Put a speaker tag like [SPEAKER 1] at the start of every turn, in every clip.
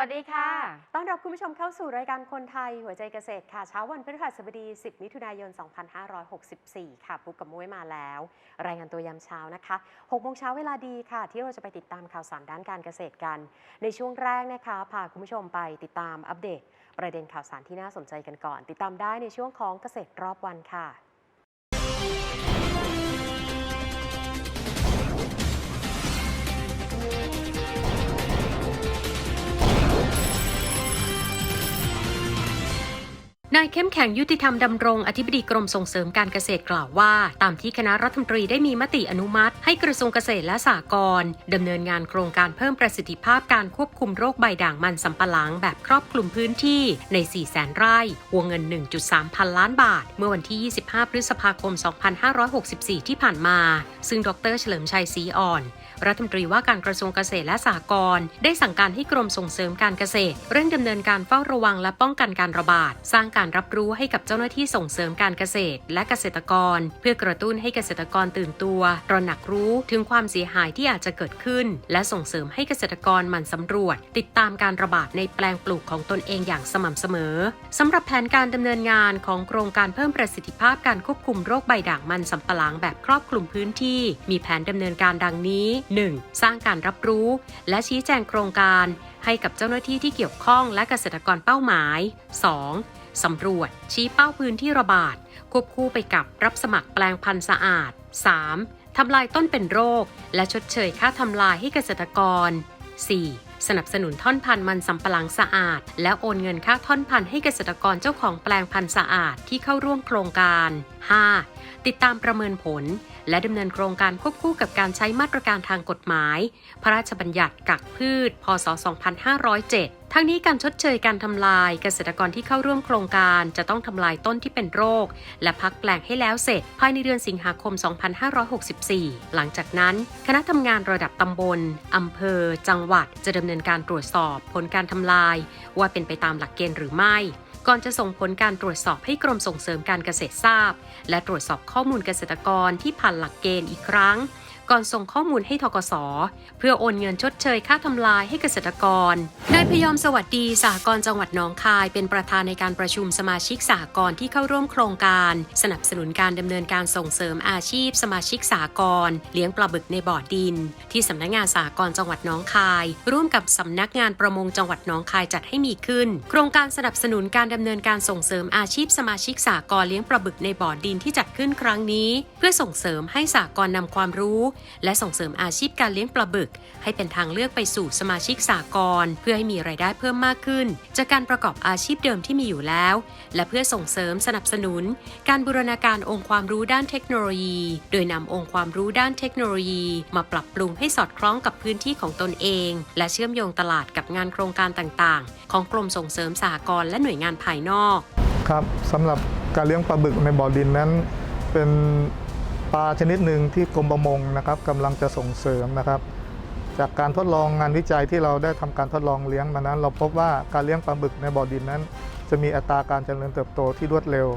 [SPEAKER 1] วัสดีค่ะ
[SPEAKER 2] ต้อนรับคุณผู้ชมเข้าสู่รายการคนไทย หัวใจเกษตรค่ะ เช้าวันพฤหัสบดี 10 มิถุนายน 2564 ค่ะปุ๊กกับมุ้ยมาแล้ว รายงานตัวยามเช้านะคะ6โมงเช้าเวลาดีค่ะ ที่เราจะไปติดตามข่าวสารด้านการเกษตรกัน ในช่วงแรกนะคะพาคุณผู้ชมไปติดตามอัปเดต ประเด็นข่าวสารที่น่าสนใจกันก่อน ติดตามได้ในช่วงของเกษตรรอบวันค่ะ
[SPEAKER 3] นายเข้มแข็งยุติธรรมดำรงอธิบดีกรมส่งเสริมการเกษตรกล่าวว่า ตามที่คณะรัฐมนตรีได้มีมติอนุมัติ ให้กระทรวงเกษตรและสหกรณ์ดำเนินงานโครงการเพิ่มประสิทธิภาพการควบคุมโรคใบด่างมันสำปะหลังแบบครอบคลุมพื้นที่ใน 4 แสนไร่ วงเงิน 1.3 พันล้านบาท เมื่อวันที่ 25 พฤษภาคม 2564 ที่ผ่านมา ซึ่งดร เฉลิมชัยศรีอ่อนรัฐมนตรีว่าการกระทรวงเกษตรและสหกรณ์ได้สั่งการให้กรมส่งเสริมการเกษตร เร่งดำเนินการเฝ้าระวังและป้องกันการระบาด สร้างการรับรู้ให้กับเจ้าหน้าที่ส่งเสริมการเกษตร และเกษตรกร เพื่อกระตุ้นให้เกษตรกรตื่นตัวตระหนักรู้ถึงความเสียหายที่อาจจะเกิดขึ้น และส่งเสริมให้เกษตรกรหมั่นสำรวจ ติดตามการระบาดในแปลงปลูกของตนเองอย่างสม่ำเสมอสำหรับแผนการดำเนินงานของโครงการเพิ่มประสิทธิภาพการควบคุมโรคใบด่างมันสำปะหลังแบบครอบคลุมพื้นที่ มีแผนดำเนินการดังนี้ 1. สร้างการรับรู้ และชี้แจงโครงการ ให้กับเจ้าหน้าที่ที่เกี่ยวข้องและเกษตรกรเป้าหมาย 2. สำรวจ ชี้เป้าพื้นที่ระบาด ควบคู่ไปกับรับสมัครแปลงพันธุ์สะอาด 3. ทำลายต้นเป็นโรค และชดเชยค่าทำลายให้เกษตรกร 4. สนับสนุนท่อนพันธุ์มันสำปะหลังสะอาด และโอนเงินค่าท่อนพันธุ์ให้เกษตรกรเจ้าของแปลงพันธุ์สะอาดที่เข้าร่วมโครงการ 5. ติดตามประเมินผล และดำเนินโครงการควบคู่กับการใช้มาตรการทางกฎหมาย พระราชบัญญัติกักพืช พศ 2507ทั้งนี้การชดเชยการทำลายเกษตรกรที่เข้าร่วมโครงการจะต้องทำลายต้นที่เป็นโรค และพักแปลงให้แล้วเสร็จ ภายในเดือนสิงหาคม 2564 หลังจากนั้น คณะทำงานระดับตำบลอำเภอ จังหวัดจะดำำเนินการตรวจสอบผลการทำลาย ว่าเป็นไปตามหลักเกณฑ์หรือไม่ ก่อนจะส่งผลการตรวจสอบให้กรมส่งเสริมการเกษตรทราบ และตรวจสอบข้อมูลเกษตรกรที่ผ่านหลักเกณฑ์อีกครั้ง ก่อนส่งข้อมูลให้ทกส เพื่อโอนเงินชดเชยค่าทำลายให้เกษตรกรนายพยอมสวัสดีสหกรณ์จังหวัดหนองคายเป็นประธานในการประชุมสมาชิกสหกรณ์ที่เข้าร่วมโครงการ สนับสนุนการดำเนินการส่งเสริมอาชีพ สมาชิกสหกรณ์เลี้ยงปลาบึกในบ่อดิน ที่สำนักงานสหกรณ์จังหวัดหนองคาย ร่วมกับสำนักงานประมงจังหวัดหนองคายจัดให้มีขึ้น โครงการสนับสนุนการดำเนินการส่งเสริมอาชีพ สมาชิกสหกรณ์เลี้ยงปลาบึกในบ่อดินที่จัดขึ้นครั้งนี้ เพื่อส่งเสริมให้สหกรณ์นำความรู้และส่งเสริมอาชีพการเลี้ยงปลาบึก ให้เป็นทางเลือกไปสู่สมาชิกสากลเพื่อให้มีรายได้เพิ่มมากขึ้น จากการประกอบอาชีพเดิมที่มีอยู่แล้ว และเพื่อส่งเสริมสนับสนุน การบูรณาการองค์ความรู้ด้านเทคโนโลยี โดยนำองค์ความรู้ด้านเทคโนโลยี มาปรับปรุงให้สอดคล้องกับพื้นที่ของตนเอง และเชื่อมโยงตลาดกับงานโครงการต่างๆ ของกรมส่งเสริมสหกรณ์และหน่วยงานภายนอก
[SPEAKER 4] ครับสำหรับการเลี้ยงปลาบึกในบ่อดินนั้น เป็น ปลาชนิดหนึ่งที่กรมประมงนะครับกำลังจะส่งเสริมนะครับ จากการทดลองงานวิจัยที่เราได้ทำการทดลองเลี้ยงมานั้น เราพบว่าการเลี้ยงปลาบึกในบ่อดินนั้น จะมีอัตราการเจริญเติบโตที่รวดเร็ว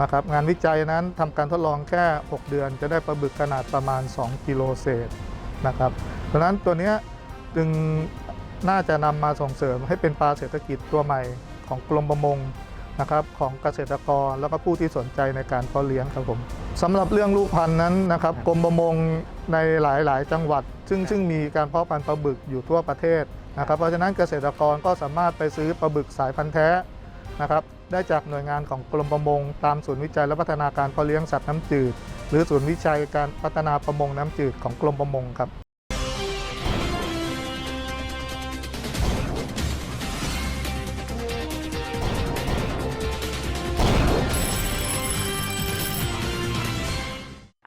[SPEAKER 4] นะครับงานวิจัยนั้นทำการทดลองแค่ 6 เดือน จะได้ปลาบึกขนาดประมาณ 2 กิโลเศษนะครับเพราะนั้นตัวนี้จึงน่าจะนำมาส่งเสริมให้เป็นปลาเศรษฐกิจตัวใหม่ของกรมประมง นะครับของเกษตรกรแล้วก็ผู้ที่สนใจในการเพาะเลี้ยงครับผมสำหรับเรื่องลูกพันธุ์นั้นนะครับกรมประมงในหลาย ๆ จังหวัด ซึ่งซึ่งมีการเพาะพันธุ์ปลาบึกอยู่ทั่วประเทศนะครับเพราะฉะนั้นเกษตรกรก็สามารถไปซื้อปลาบึกสายพันธุ์แท้นะครับได้จากหน่วยงานของกรมประมง ตามศูนย์วิจัยและพัฒนาการเพาะเลี้ยงสัตว์น้ำจืด หรือศูนย์วิจัยการพัฒนาประมงน้ำจืดของกรมประมงครับ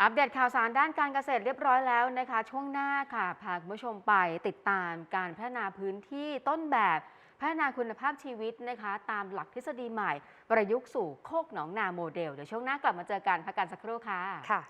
[SPEAKER 1] อัปเดตข่าวสารด้านการเกษตรเรียบร้อยแล้วนะคะ ช่วงหน้าค่ะพาคุณผู้ชมไปติดตามการพัฒนาพื้นที่ต้นแบบ พัฒนาคุณภาพชีวิตนะคะ ตามหลักทฤษฎีใหม่ ประยุกต์สู่โคกหนองนาโมเดล เดี๋ยวช่วงหน้ากลับมาเจอกันพักกันสักครู่ค่ะ
[SPEAKER 2] ค่ะ